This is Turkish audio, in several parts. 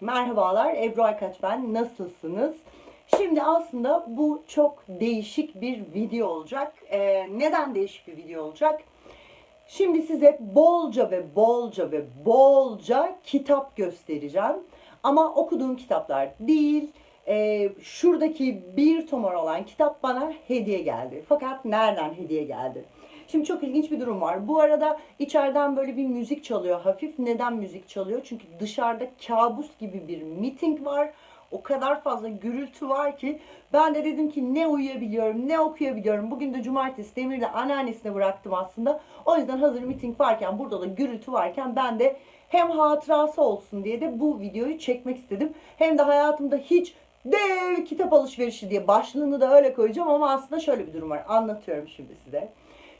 Merhabalar, Ebru Aykaç ben. Nasılsınız? Şimdi aslında bu çok değişik bir video olacak. Ee, neden değişik bir video olacak? Şimdi size bolca ve bolca ve bolca kitap göstereceğim. Ama okuduğum kitaplar değil. Ee, şuradaki bir tomar olan kitap bana hediye geldi. Fakat nereden hediye geldi? Şimdi çok ilginç bir durum var. Bu arada içeriden böyle bir müzik çalıyor hafif. Neden müzik çalıyor? Çünkü dışarıda kabus gibi bir miting var. O kadar fazla gürültü var ki ben de dedim ki ne uyuyabiliyorum ne okuyabiliyorum. Bugün de cumartesi Demir'de anneannesine bıraktım aslında. O yüzden hazır miting varken burada da gürültü varken ben de hem hatırası olsun diye de bu videoyu çekmek istedim. Hem de hayatımda hiç dev kitap alışverişi diye başlığını da öyle koyacağım ama aslında şöyle bir durum var. Anlatıyorum şimdi size.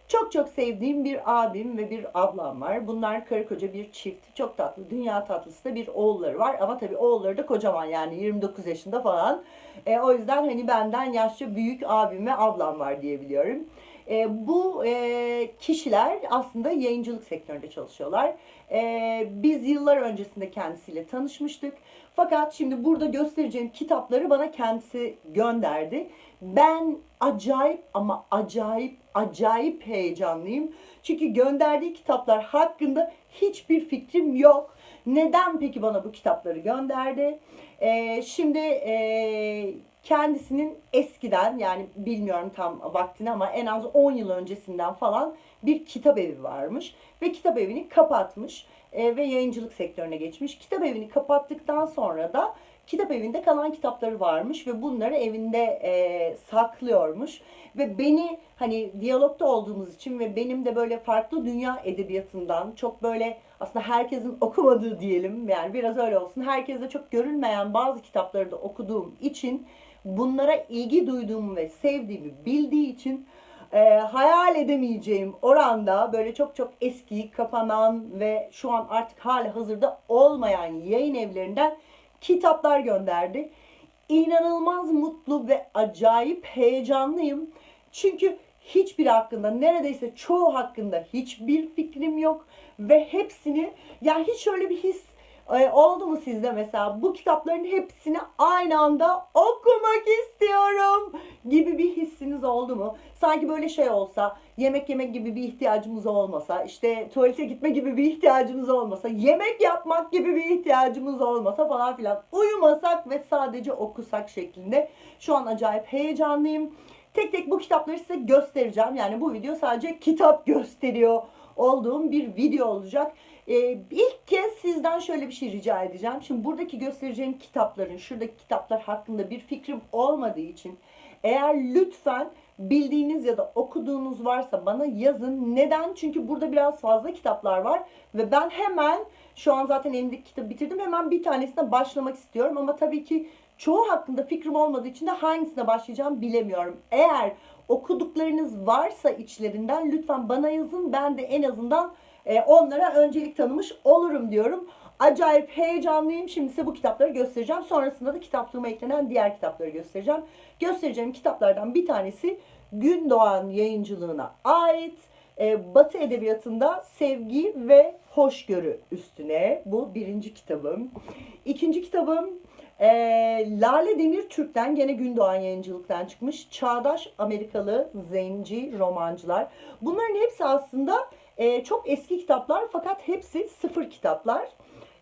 Çok çok sevdiğim bir abim ve bir ablam var. Bunlar karı koca bir çift. Çok tatlı, dünya tatlısı da bir oğulları var. Ama tabii oğulları da kocaman yani 29 yaşında falan. E, o yüzden hani benden yaşça büyük abim ve ablam var diyebiliyorum. E, bu e, kişiler aslında yayıncılık sektöründe çalışıyorlar. E, biz yıllar öncesinde kendisiyle tanışmıştık. Fakat şimdi burada göstereceğim kitapları bana kendisi gönderdi. Ben acayip ama acayip acayip heyecanlıyım. Çünkü gönderdiği kitaplar hakkında hiçbir fikrim yok. Neden peki bana bu kitapları gönderdi? Ee, şimdi e, kendisinin eskiden yani bilmiyorum tam vaktini ama en az 10 yıl öncesinden falan bir kitap evi varmış. Ve kitap evini kapatmış e, ve yayıncılık sektörüne geçmiş. Kitap evini kapattıktan sonra da kitap evinde kalan kitapları varmış ve bunları evinde e, saklıyormuş. Ve beni hani diyalogda olduğumuz için ve benim de böyle farklı dünya edebiyatından çok böyle aslında herkesin okumadığı diyelim yani biraz öyle olsun. Herkese çok görülmeyen bazı kitapları da okuduğum için bunlara ilgi duyduğumu ve sevdiğimi bildiği için e, hayal edemeyeceğim oranda böyle çok çok eski, kapanan ve şu an artık hali hazırda olmayan yayın evlerinden kitaplar gönderdi. İnanılmaz mutlu ve acayip heyecanlıyım. Çünkü hiçbir hakkında neredeyse çoğu hakkında hiçbir fikrim yok ve hepsini yani hiç öyle bir his e, oldu mu sizde mesela bu kitapların hepsini aynı anda okumak istiyorum gibi bir hissiniz oldu mu? Sanki böyle şey olsa yemek yemek gibi bir ihtiyacımız olmasa işte tuvalete gitme gibi bir ihtiyacımız olmasa yemek yapmak gibi bir ihtiyacımız olmasa falan filan uyumasak ve sadece okusak şeklinde şu an acayip heyecanlıyım. Tek tek bu kitapları size göstereceğim. Yani bu video sadece kitap gösteriyor olduğum bir video olacak. Ee, ilk kez sizden şöyle bir şey rica edeceğim. Şimdi buradaki göstereceğim kitapların, şuradaki kitaplar hakkında bir fikrim olmadığı için eğer lütfen bildiğiniz ya da okuduğunuz varsa bana yazın. Neden? Çünkü burada biraz fazla kitaplar var ve ben hemen şu an zaten elimdeki kitabı bitirdim. Hemen bir tanesine başlamak istiyorum ama tabii ki çoğu hakkında fikrim olmadığı için de hangisine başlayacağım bilemiyorum. Eğer okuduklarınız varsa içlerinden lütfen bana yazın. Ben de en azından e, onlara öncelik tanımış olurum diyorum. Acayip heyecanlıyım. Şimdi size bu kitapları göstereceğim. Sonrasında da kitaplığıma eklenen diğer kitapları göstereceğim. Göstereceğim kitaplardan bir tanesi Gündoğan yayıncılığına ait. E, Batı Edebiyatı'nda sevgi ve hoşgörü üstüne. Bu birinci kitabım. İkinci kitabım e, Lale Demir Türk'ten gene Gündoğan yayıncılıktan çıkmış. Çağdaş Amerikalı Zenci Romancılar. Bunların hepsi aslında e, çok eski kitaplar fakat hepsi sıfır kitaplar.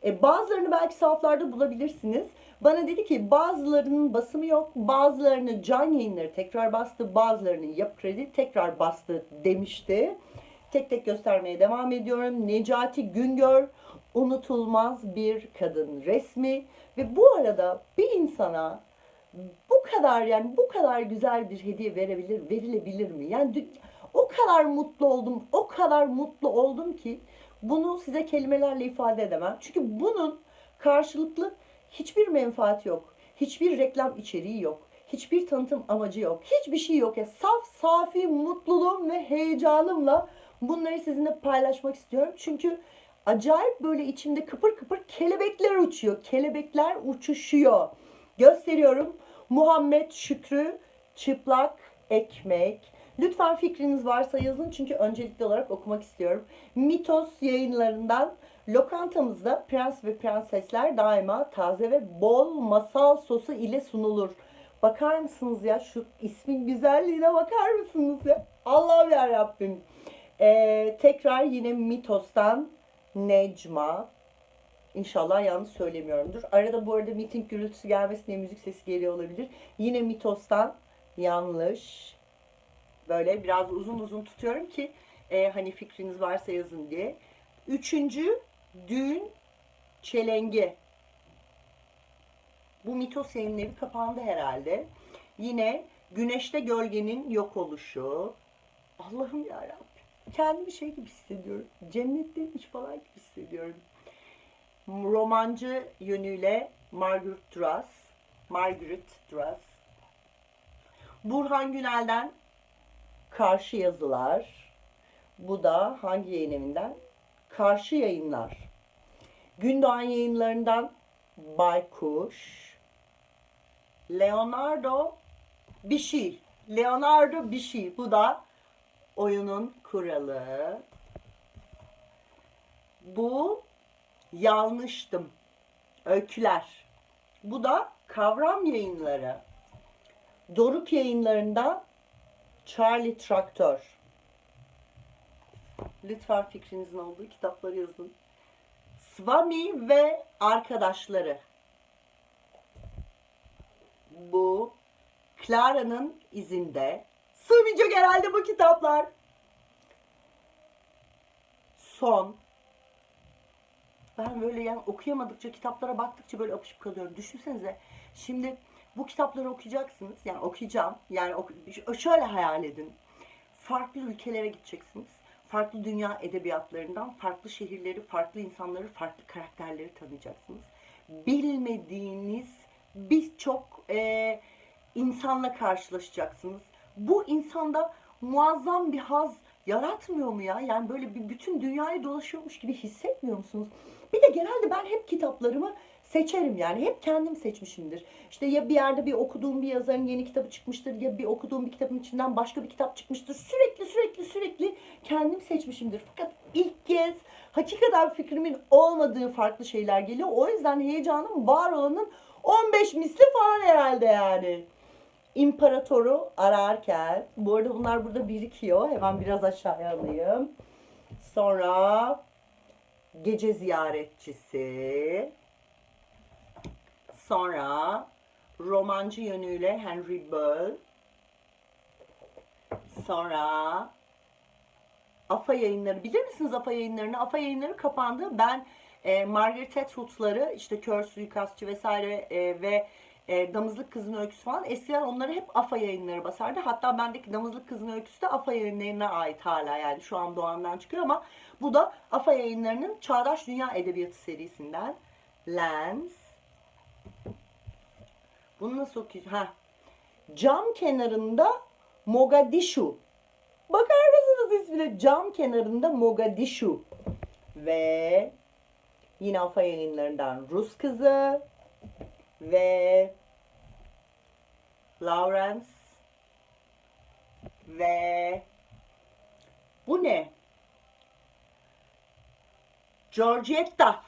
E, bazılarını belki sahaflarda bulabilirsiniz. Bana dedi ki bazılarının basımı yok, bazılarını can yayınları tekrar bastı, bazılarını yapı kredi tekrar bastı demişti. Tek tek göstermeye devam ediyorum. Necati Güngör, unutulmaz bir kadın resmi ve bu arada bir insana bu kadar yani bu kadar güzel bir hediye verebilir, verilebilir mi? Yani o kadar mutlu oldum, o kadar mutlu oldum ki bunu size kelimelerle ifade edemem. Çünkü bunun karşılıklı hiçbir menfaati yok. Hiçbir reklam içeriği yok. Hiçbir tanıtım amacı yok. Hiçbir şey yok. Ya saf safi mutluluğum ve heyecanımla bunları sizinle paylaşmak istiyorum. Çünkü acayip böyle içimde kıpır kıpır kelebekler uçuyor. Kelebekler uçuşuyor. Gösteriyorum. Muhammed Şükrü çıplak ekmek. Lütfen fikriniz varsa yazın çünkü öncelikli olarak okumak istiyorum. Mitos yayınlarından Lokantamızda prens ve prensesler daima taze ve bol masal sosu ile sunulur. Bakar mısınız ya şu ismin güzelliğine bakar mısınız ya? Allah'ım ya Rabbim. Ee, tekrar yine Mitos'tan Necma. İnşallah yanlış söylemiyorumdur. Arada bu arada miting gürültüsü gelmesin diye müzik sesi geliyor olabilir. Yine Mitos'tan yanlış. Böyle biraz uzun uzun tutuyorum ki e, hani fikriniz varsa yazın diye. Üçüncü düğün çelengi. Bu mitos yayın evi kapandı herhalde. Yine güneşte gölgenin yok oluşu. Allah'ım yarabbim. Kendimi şey gibi hissediyorum. Cennetteymiş falan gibi hissediyorum. Romancı yönüyle Margaret Duras. Margaret Duras. Burhan Günel'den Karşı Yazılar. Bu da hangi yayın evinden? Karşı Yayınlar. Gündoğan yayınlarından Baykuş. Leonardo bir şey. Leonardo bir şey. Bu da oyunun kuralı. Bu yanlıştım. Öyküler. Bu da kavram yayınları. Doruk yayınlarında Charlie Traktör. Lütfen fikrinizin olduğu kitapları yazın. Swami ve arkadaşları. Bu Clara'nın izinde. Sığmayacak herhalde bu kitaplar. Son. Ben böyle yani okuyamadıkça kitaplara baktıkça böyle apışıp kalıyorum. Düşünsenize şimdi bu kitapları okuyacaksınız. Yani okuyacağım. Yani oku- şöyle hayal edin. Farklı ülkelere gideceksiniz. Farklı dünya edebiyatlarından farklı şehirleri, farklı insanları, farklı karakterleri tanıyacaksınız. Bilmediğiniz birçok e, insanla karşılaşacaksınız. Bu insanda muazzam bir haz yaratmıyor mu ya? Yani böyle bir bütün dünyayı dolaşıyormuş gibi hissetmiyor musunuz? Bir de genelde ben hep kitaplarımı seçerim yani. Hep kendim seçmişimdir. İşte ya bir yerde bir okuduğum bir yazarın yeni kitabı çıkmıştır ya bir okuduğum bir kitabın içinden başka bir kitap çıkmıştır. Sürekli sürekli sürekli kendim seçmişimdir. Fakat ilk kez hakikaten fikrimin olmadığı farklı şeyler geliyor. O yüzden heyecanım var olanın 15 misli falan herhalde yani. İmparatoru ararken, bu arada bunlar burada birikiyor. Hemen biraz aşağıya alayım. Sonra gece ziyaretçisi. Sonra romancı yönüyle Henry Böll. Sonra AFA yayınları bilir misiniz AFA yayınlarını? AFA yayınları kapandı. Ben e, Margaret Atwood'ları işte Kör Suikastçı vesaire e, ve e, Damızlık Kızın Öyküsü falan eskiden onları hep AFA yayınları basardı. Hatta bendeki Damızlık Kızın Öyküsü de AFA yayınlarına ait hala yani şu an Doğan'dan çıkıyor ama bu da AFA yayınlarının Çağdaş Dünya Edebiyatı serisinden Lens. Bunu nasıl okuyacağım? Ha. Cam kenarında Mogadishu. Bakar mısınız ismine? Cam kenarında Mogadishu. Ve yine Alfa yayınlarından Rus kızı ve Lawrence ve bu ne? Georgetta.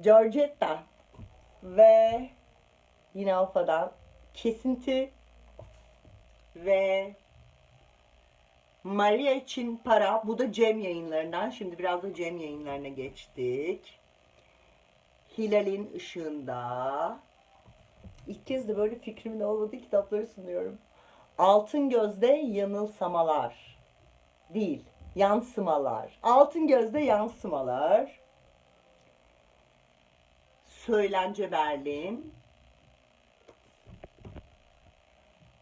Georgetta ve yine Alfa'dan kesinti ve Maria için para. Bu da Cem yayınlarından. Şimdi biraz da Cem yayınlarına geçtik. Hilal'in ışığında. İlk kez de böyle fikrimin olmadığı kitapları sunuyorum. Altın Gözde Yanılsamalar. Değil, yansımalar. Altın Gözde Yansımalar. Söylence Berlin.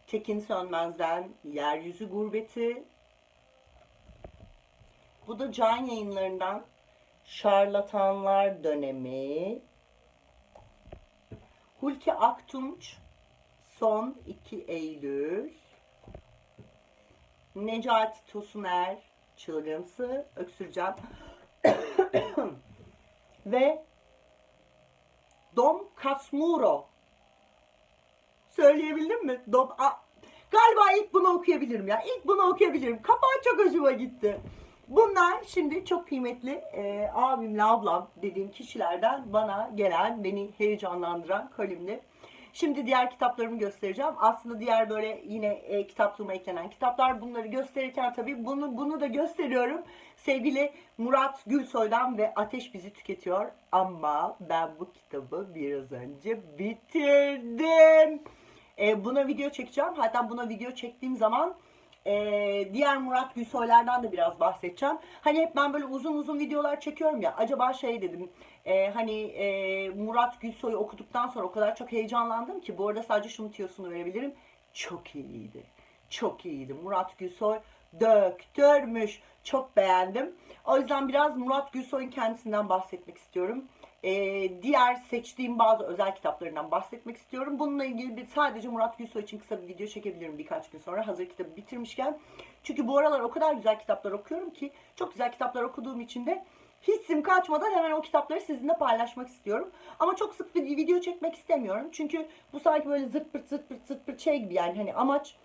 Tekin Sönmez'den Yeryüzü Gurbeti. Bu da Can yayınlarından Şarlatanlar Dönemi. Hulki Aktunç Son 2 Eylül. Necati Tosuner Çılgınsı Öksüreceğim. Ve Dom Kasmuro Söyleyebildim mi? Dom A- Galiba ilk bunu okuyabilirim ya. İlk bunu okuyabilirim. Kapağı çok hoşuma gitti. Bunlar şimdi çok kıymetli e, abimle ablam dediğim kişilerden bana gelen, beni heyecanlandıran kalemli. Şimdi diğer kitaplarımı göstereceğim. Aslında diğer böyle yine e, kitaplığıma eklenen kitaplar. Bunları gösterirken tabii bunu bunu da gösteriyorum. Sevgili Murat Gülsoy'dan ve Ateş Bizi Tüketiyor. Ama ben bu kitabı biraz önce bitirdim. E, buna video çekeceğim. Hatta buna video çektiğim zaman e, diğer Murat Gülsoy'lardan da biraz bahsedeceğim. Hani hep ben böyle uzun uzun videolar çekiyorum ya. Acaba şey dedim. e, hani e, Murat Gülsoy'u okuduktan sonra o kadar çok heyecanlandım ki. Bu arada sadece şunu tiyosunu verebilirim. Çok iyiydi. Çok iyiydi. Murat Gülsoy döktürmüş. Çok beğendim. O yüzden biraz Murat Gülsoy'un kendisinden bahsetmek istiyorum. Ee, diğer seçtiğim bazı özel kitaplarından bahsetmek istiyorum. Bununla ilgili bir sadece Murat Gülsoy için kısa bir video çekebilirim birkaç gün sonra hazır kitabı bitirmişken. Çünkü bu aralar o kadar güzel kitaplar okuyorum ki çok güzel kitaplar okuduğum için de hissim kaçmadan hemen o kitapları sizinle paylaşmak istiyorum. Ama çok sık bir video çekmek istemiyorum. Çünkü bu sanki böyle zırt pırt zırt pırt zırt pırt şey gibi yani hani amaç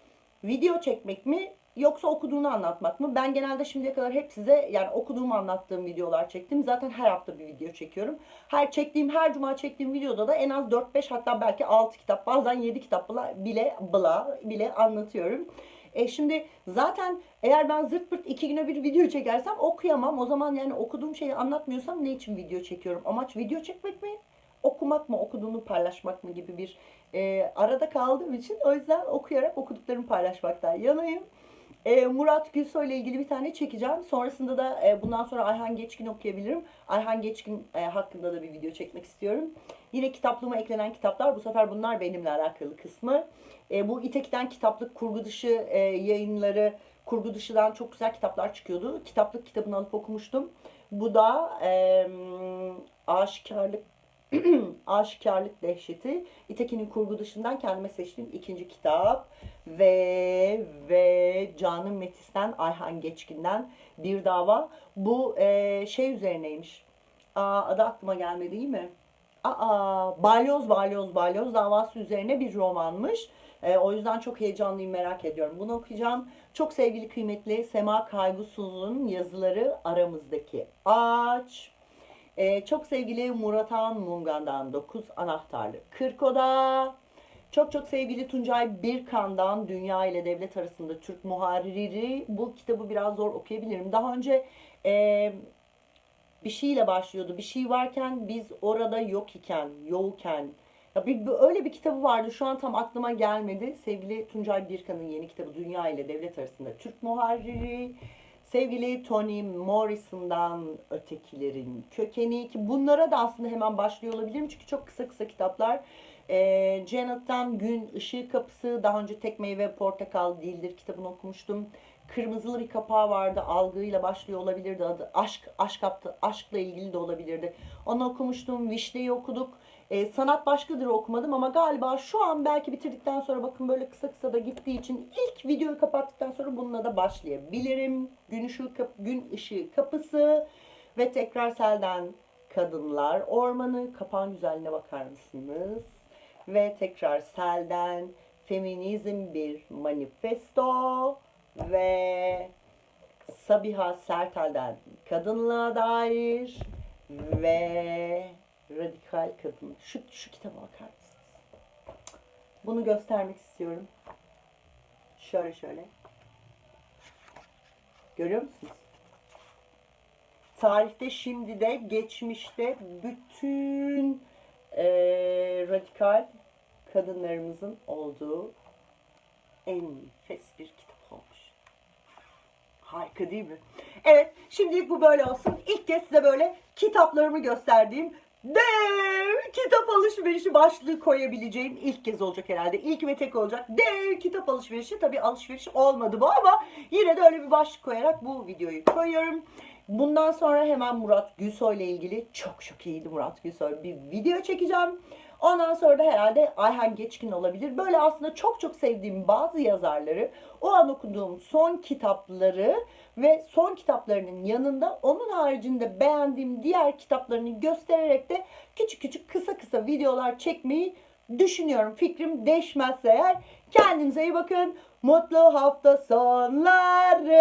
video çekmek mi yoksa okuduğunu anlatmak mı? Ben genelde şimdiye kadar hep size yani okuduğumu anlattığım videolar çektim. Zaten her hafta bir video çekiyorum. Her çektiğim her cuma çektiğim videoda da en az 4-5 hatta belki 6 kitap bazen 7 kitap bile bla, bile anlatıyorum. E şimdi zaten eğer ben zırt pırt iki güne bir video çekersem okuyamam. O zaman yani okuduğum şeyi anlatmıyorsam ne için video çekiyorum? Amaç video çekmek mi? okumak mı, okuduğunu paylaşmak mı gibi bir e, arada kaldığım için o yüzden okuyarak okuduklarımı paylaşmaktan yanayım. E, Murat Gülsoy ile ilgili bir tane çekeceğim. Sonrasında da e, bundan sonra Ayhan Geçkin okuyabilirim. Ayhan Geçkin e, hakkında da bir video çekmek istiyorum. Yine kitaplığıma eklenen kitaplar. Bu sefer bunlar benimle alakalı kısmı. E, bu İtek'ten kitaplık kurgu dışı e, yayınları, kurgu dışıdan çok güzel kitaplar çıkıyordu. Kitaplık kitabını alıp okumuştum. Bu da e, aşikarlık Aşikarlık Dehşeti. İtekin'in kurgu dışından kendime seçtiğim ikinci kitap. Ve ve Canan Metis'ten Ayhan Geçkin'den bir dava. Bu e, şey üzerineymiş. Aa, adı aklıma gelmedi değil mi? Aa, balyoz balyoz balyoz davası üzerine bir romanmış. E, o yüzden çok heyecanlıyım merak ediyorum. Bunu okuyacağım. Çok sevgili kıymetli Sema Kaygusuz'un yazıları aramızdaki ağaç. Ee, çok sevgili Muratan Mungan'dan 9 anahtarlı 40 oda. Çok çok sevgili Tuncay Birkan'dan Dünya ile Devlet Arasında Türk Muharriri. Bu kitabı biraz zor okuyabilirim. Daha önce e, bir şeyle başlıyordu. Bir şey varken biz orada yok iken, yokken. Ya bir, bir- öyle bir kitabı vardı. Şu an tam aklıma gelmedi. Sevgili Tuncay Birkan'ın yeni kitabı Dünya ile Devlet Arasında Türk Muharriri. Sevgili Toni Morrison'dan Ötekilerin Kökeni ki bunlara da aslında hemen başlıyor olabilirim çünkü çok kısa kısa kitaplar. Ee, Janet'tan Gün Işığı Kapısı daha önce Tek Meyve Portakal Değildir kitabını okumuştum. Kırmızılı bir kapağı vardı algıyla başlıyor olabilirdi adı aşk aşk yaptı aşkla ilgili de olabilirdi. Onu okumuştum. Vişne'yi okuduk. Ee, sanat başkadır okumadım ama galiba şu an belki bitirdikten sonra bakın böyle kısa kısa da gittiği için ilk videoyu kapattıktan sonra bununla da başlayabilirim. Gün ışığı, kap- gün ışığı kapısı ve tekrar selden kadınlar ormanı kapan güzelliğine bakar mısınız? Ve tekrar selden feminizm bir manifesto ve Sabiha Sertel'den kadınlığa dair ve radikal kadın. Şu, şu kitaba bakar mısınız? Bunu göstermek istiyorum. Şöyle şöyle. Görüyor musunuz? Tarihte, şimdi de, geçmişte bütün eee, radikal kadınlarımızın olduğu en nefes bir kitap olmuş. Harika değil mi? Evet, şimdilik bu böyle olsun. İlk kez size böyle kitaplarımı gösterdiğim dev kitap alışverişi başlığı koyabileceğim ilk kez olacak herhalde. İlk ve tek olacak. Dev kitap alışverişi. Tabii alışveriş olmadı bu ama yine de öyle bir başlık koyarak bu videoyu koyuyorum. Bundan sonra hemen Murat Gülsoy ile ilgili çok çok iyiydi Murat Gülsoy bir video çekeceğim. Ondan sonra da herhalde Ayhan Geçkin olabilir. Böyle aslında çok çok sevdiğim bazı yazarları, o an okuduğum son kitapları ve son kitaplarının yanında onun haricinde beğendiğim diğer kitaplarını göstererek de küçük küçük kısa kısa videolar çekmeyi düşünüyorum. Fikrim değişmezse eğer kendinize iyi bakın. Mutlu hafta sonları.